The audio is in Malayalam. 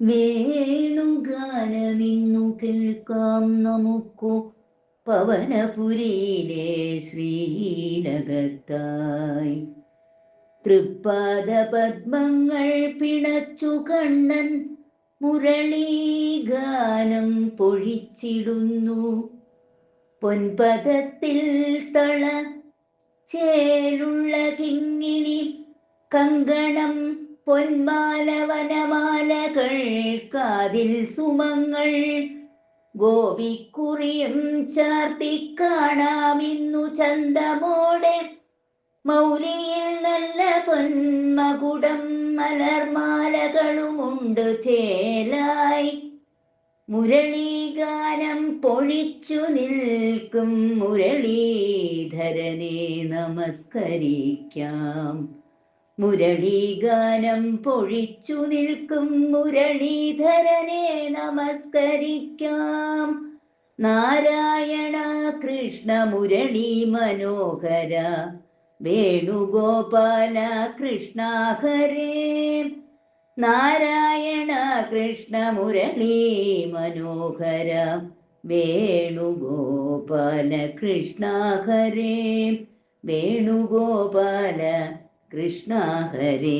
വേണുഗാനമിന്നു കേൾക്കാം നമുക്കു പവനപുരിയിലെ ശ്രീലകത്തായി തൃപ്പാദ പത്മങ്ങൾ പിണച്ചു കണ്ണൻ മുരളീഗാനം പൊഴിച്ചിടുന്നു. പൊൻപദത്തിൽ തള ചേലുള്ള കിങ്ങിണി കങ്കണം പൊന്മാല വനമാലകൾ കാതിൽ സുമങ്ങൾ. ഗോപിക്കുറിയും ചാർത്തി കാണാമിന്നു ചന്തമോടെ. മൗലിയിൽ നല്ല പൊന്മകുടം മലർമാലകളുമുണ്ട് ചേലായി. മുരളീഗാനം പൊഴിച്ചു നിൽക്കും മുരളീധരനെ നമസ്കരിക്കാം. മുരളീഗാനം പൊഴിച്ചു നിൽക്കും മുരളീധരനെ നമസ്കരിക്കാം. നാരായണ കൃഷ്ണ മുരളി മനോഹര വേണുഗോപാല കൃഷ്ണ ഹരേ. നാരായണ കൃഷ്ണ മുരളി മനോഹര വേണുഗോപാല കൃഷ്ണ ഹരേ. വേണുഗോപാല കൃഷ്ണ ഹരേ.